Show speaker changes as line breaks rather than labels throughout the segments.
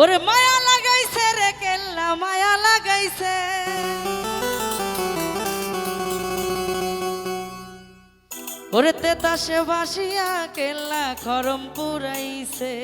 ওরে মায়া লাগাইছে রে কেল্লা মায়া লাগাইছে। ওরে তেতাসে বাসিয়া কেল্লা খরম পুরাইছে।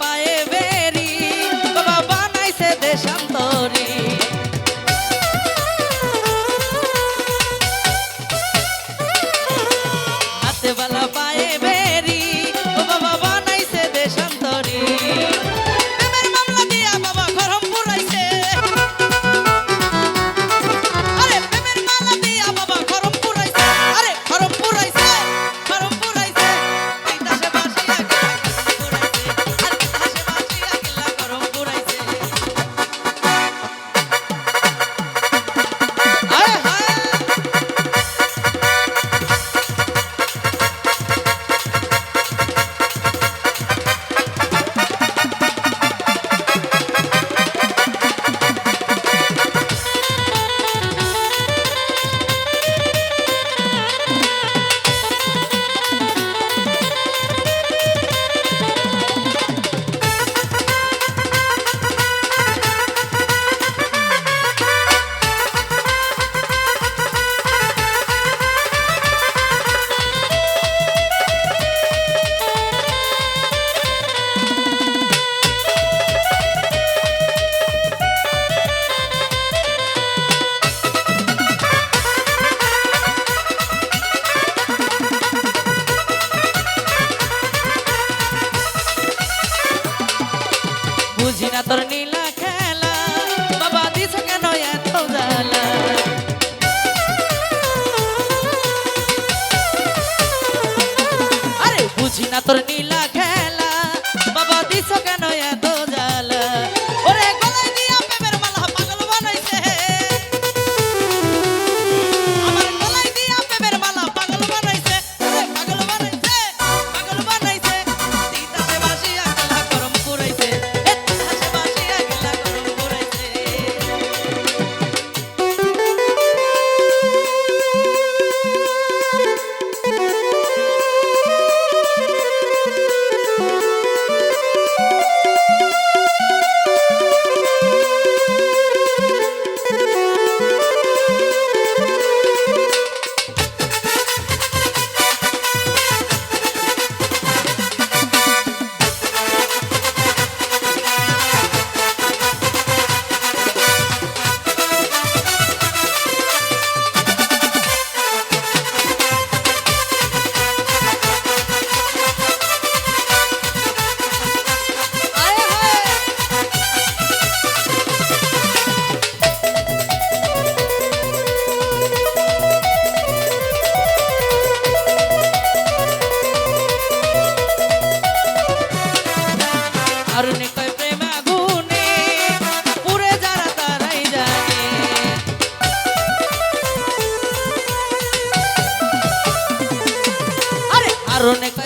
পায়ে বানাইছে হাতে বলা পায়ে বেরি ngatur কারণে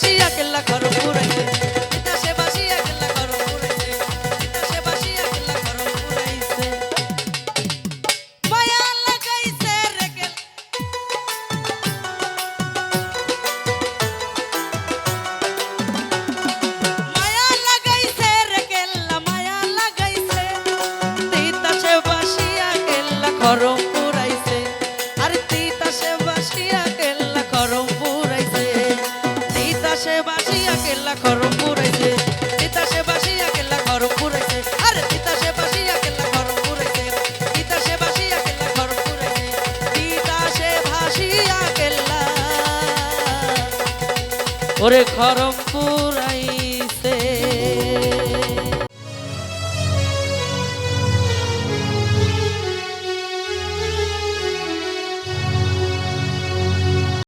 আসি একলা ঘর ওরে খরম পুরাই